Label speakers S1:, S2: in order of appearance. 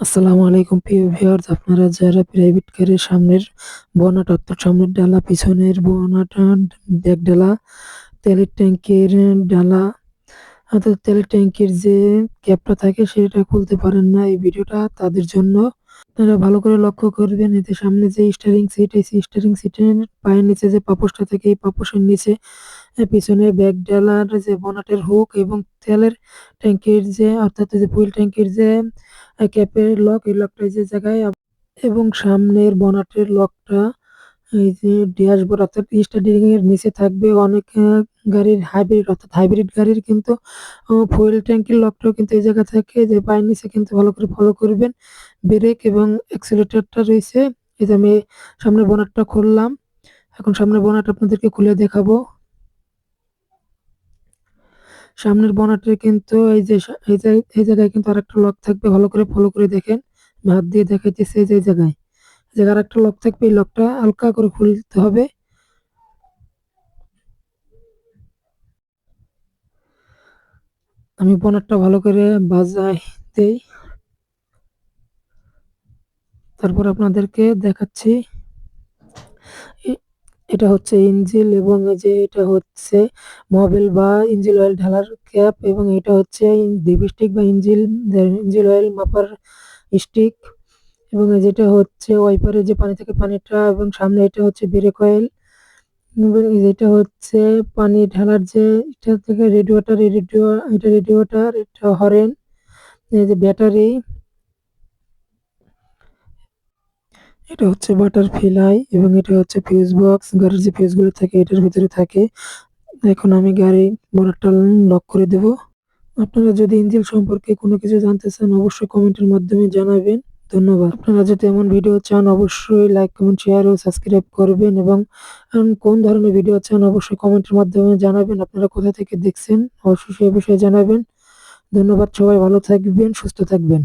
S1: আসসালামু আলাইকুম, প্রিয় ভিউয়ার্স। আপনারা যারা প্রাইভেট কারের সামনের বনাট অর্থাৎ সামনের ডালা, পিছনের বনাট ব্যাক ডালা, তেলের ট্যাঙ্কের ডালা, অর্থাৎ তেলের ট্যাঙ্কের যে ক্যাপটা থাকে সেটা খুলতে পারেন না এই ভিডিওটা। তাদের জন্য আপনারা ভালো করে লক্ষ্য করবেন, এতে সামনে যে স্টারিং সিট এই স্টারিং সিটের পায়ের নিচে যে পাপোশটা থাকে, এই পাপোশের নিচে পিছনে ব্যাগ ডালার যে বনাটের হুক এবং তেলের ট্যাঙ্কের যে, অর্থাৎ যে ফুয়েল ট্যাঙ্কের যে ক্যাপের লক, এই লকটা যে জায়গায় এবং সামনের বনাটের লকটা, এই যে ড্যাশবোর্ড, অর্থাৎ স্টার্টিং এর নিচে থাকবে অনেক গাড়ির হাইব্রিড, অর্থাৎ হাইব্রিড গাড়ির কিন্তু ফুয়েল ট্যাঙ্কের লকটাও কিন্তু এই জায়গা থাকে যে পায়ের নিচে কিন্তু ভালো করে ফলো করবেন। ব্রেক এবং অ্যাক্সিলেটরটা রয়েছে। এই যে আমি সামনের বোনাটটা খুললাম। এখন সামনের বোনাট আপনাদেরকে খুলে দেখাবো। সামনের বনাটে কিন্তু এই যে এই জায়গায় কিন্তু আরেকটা লক থাকবে। ভালো করে ফলো করে দেখেন। ভাত দিয়ে দেখাইতেছি এই যে জায়গায়। জায়গায় আরেকটা লক থাকবে। এই লকটা হালকা করে খুলতে হবে। আমি বনাটটা ভালো করে বাজাই দেই। তারপর আপনাদেরকে দেখাচ্ছি। এটা হচ্ছে ইঞ্জিল এবং যে এটা হচ্ছে মোবিল বা ইঞ্জিল অয়েল ঢালার ক্যাপ এবং এটা হচ্ছে ডিপস্টিক বা ইঞ্জিল ইঞ্জিল অয়েল মাপার স্টিক এবং যেটা হচ্ছে ওয়াইপারের যে পানি থেকে পানিটা এবং সামনে এটা হচ্ছে ব্রেক অয়েল এবং যেটা হচ্ছে পানি ঢালার যে এটা থেকে রেডিওটার রেডিও এটা রেডিওটার এটা হরেন, এই যে ব্যাটারি এটা হচ্ছে বাটারফ্লাই এবং এটা হচ্ছে ফিউজ বক্স গাড়ির যে ফিউজগুলো থাকে, এটার ভিতরে থাকে। এখন আমি গাড়ি বনারটা লক করে দেব। আপনারা যদি ইঞ্জিন সম্পর্কে কোনো কিছু জানতে চান, অবশ্যই কমেন্টের মাধ্যমে জানাবেন। ধন্যবাদ। আপনারা যদি এমন ভিডিও চান, অবশ্যই লাইক কমেন্ট শেয়ার ও সাবস্ক্রাইব করবেন এবং কোন ধরনের ভিডিও চান, অবশ্যই কমেন্টের মাধ্যমে জানাবেন। আপনারা কোথা থেকে দেখছেন, অবশ্যই সে বিষয়ে জানাবেন। ধন্যবাদ, সবাই ভালো থাকবেন, সুস্থ থাকবেন।